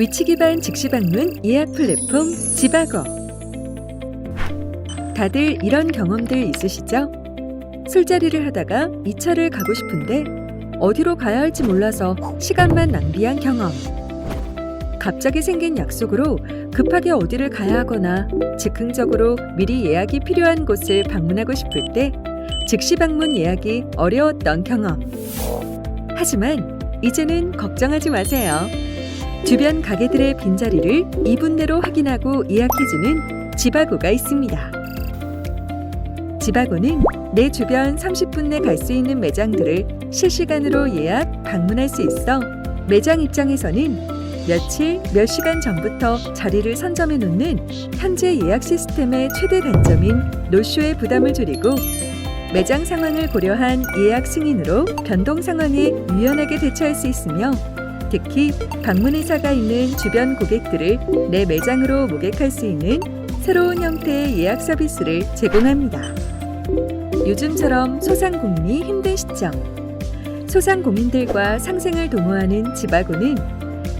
위치 기반 즉시 방문 예약 플랫폼 지바거. 다들 이런 경험들 있으시죠? 술자리를 하다가 이 차를 가고 싶은데 어디로 가야 할지 몰라서 시간만 낭비한 경험. 갑자기 생긴 약속으로 급하게 어디를 가야 하거나 즉흥적으로 미리 예약이 필요한 곳을 방문하고 싶을 때 즉시 방문 예약이 어려웠던 경험. 하지만 이제는 걱정하지 마세요. 주변 가게들의 빈자리를 2분 내로 확인하고 예약해주는 지바고가 있습니다. 지바고는 내 주변 30분 내 갈 수 있는 매장들을 실시간으로 예약, 방문할 수 있어 매장 입장에서는 며칠, 몇 시간 전부터 자리를 선점해 놓는 현재 예약 시스템의 최대 단점인 노쇼의 부담을 줄이고 매장 상황을 고려한 예약 승인으로 변동 상황에 유연하게 대처할 수 있으며 특히 방문 의사가 있는 주변 고객들을 내 매장으로 모객할 수 있는 새로운 형태의 예약 서비스를 제공합니다. 요즘처럼 소상공인이 힘든 시점, 소상공인들과 상생을 도모하는 지바고는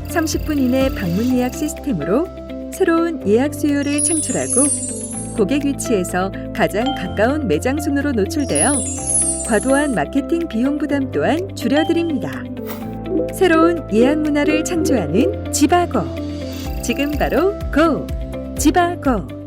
30분 이내 방문 예약 시스템으로 새로운 예약 수요를 창출하고 고객 위치에서 가장 가까운 매장 순으로 노출되어 과도한 마케팅 비용 부담 또한 줄여드립니다. 새로운 예약 문화를 창조하는 지바고. 지금 바로 고! 지바고!